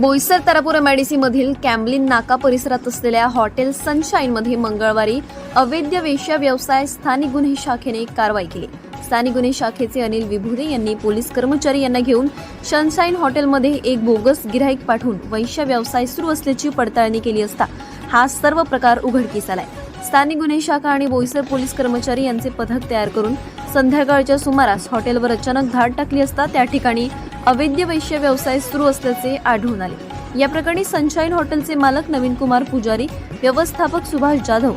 बोईसर तारापुरा मॅडिसीमधील कॅम्बलिन नाका परिसरात असलेल्या हॉटेल सनशाईनमध्ये मंगळवारी अवैध वेश्या व्यवसाय स्थानिक गुन्हे शाखेने कारवाई केली. स्थानिक गुन्हे शाखेचे अनिल विभुरे यांनी पोलीस कर्मचारी यांना घेऊन सनशाईन हॉटेलमध्ये एक बोगस गिराईक पाठवून वैश्य व्यवसाय सुरू असल्याची पडताळणी केली असता हा सर्व प्रकार उघडकीस आलाय. स्थानिक गुन्हे शाखा आणि बोईसर पोलीस कर्मचारी यांचे पथक तयार करून संध्याकाळच्या सुमारास हॉटेलवर अचानक धाड टाकली असता त्या ठिकाणी अवैध वैश्य व्यवसाय सुरू असल्याचे आढळून आले. या प्रकरणी सनशाईन हॉटेलचे मालक नवीन कुमार पुजारी व्यवस्थापक सुभाष जाधव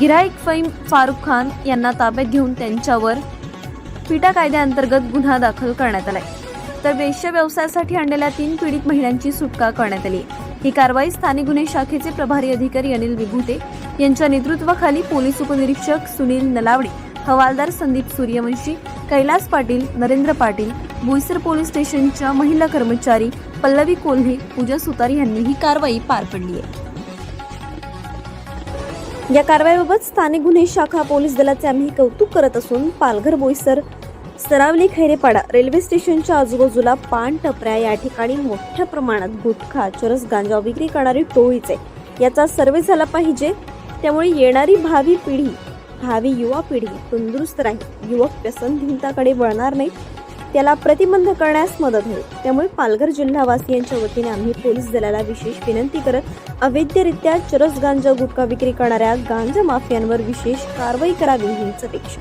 गिराईक फैम फारुख खान यांना ताब्यात घेऊन त्यांच्यावर फिटा कायद्याअंतर्गत गुन्हा दाखल करण्यात आलाय. तर वेश्य व्यवसायासाठी आणलेल्या तीन पीडित महिलांची सुटका करण्यात आली ही कारवाई स्थानिक गुन्हे शाखेचे प्रभारी अधिकारी अनिल विभूते यांच्या नेतृत्वाखाली पोलीस उपनिरीक्षक सुनील नलावडे हवालदार संदीप सूर्यवंशी कैलास पाटील नरेंद्र पाटील बोईसर पोलीस स्टेशनच्या महिला कर्मचारी पल्लवी कोल्हे पूजा सुतार यांनी ही कारवाई पार पडली आहे. या कारवाईबाबत स्थानिक गुन्हे शाखा पोलीस दलाचे आम्ही कौतुक करत असून पालघर बोईसर सरावली खैरेपाडा रेल्वे स्टेशनच्या आजूबाजूला पान टपऱ्या या ठिकाणी मोठ्या प्रमाणात गुटखा चरस गांजा विक्री करणारी टोळीच आहे याचा सर्वे झाला पाहिजे. त्यामुळे येणारी भावी पिढी भावी युवा पिढी तंदुरुस्त राहील. युवक व्यसनहीनताकडे वळणार नाही. त्याला प्रतिबंध करण्यास मदत होईल. त्यामुळे पालघर जिल्हावासियांच्या वतीने आम्ही पोलीस दलाला विशेष विनंती करत अवैधरित्या चरस गांजा गुटखा विक्री करणाऱ्या गांजा माफियांवर विशेष कारवाई करावी हीच अपेक्षा.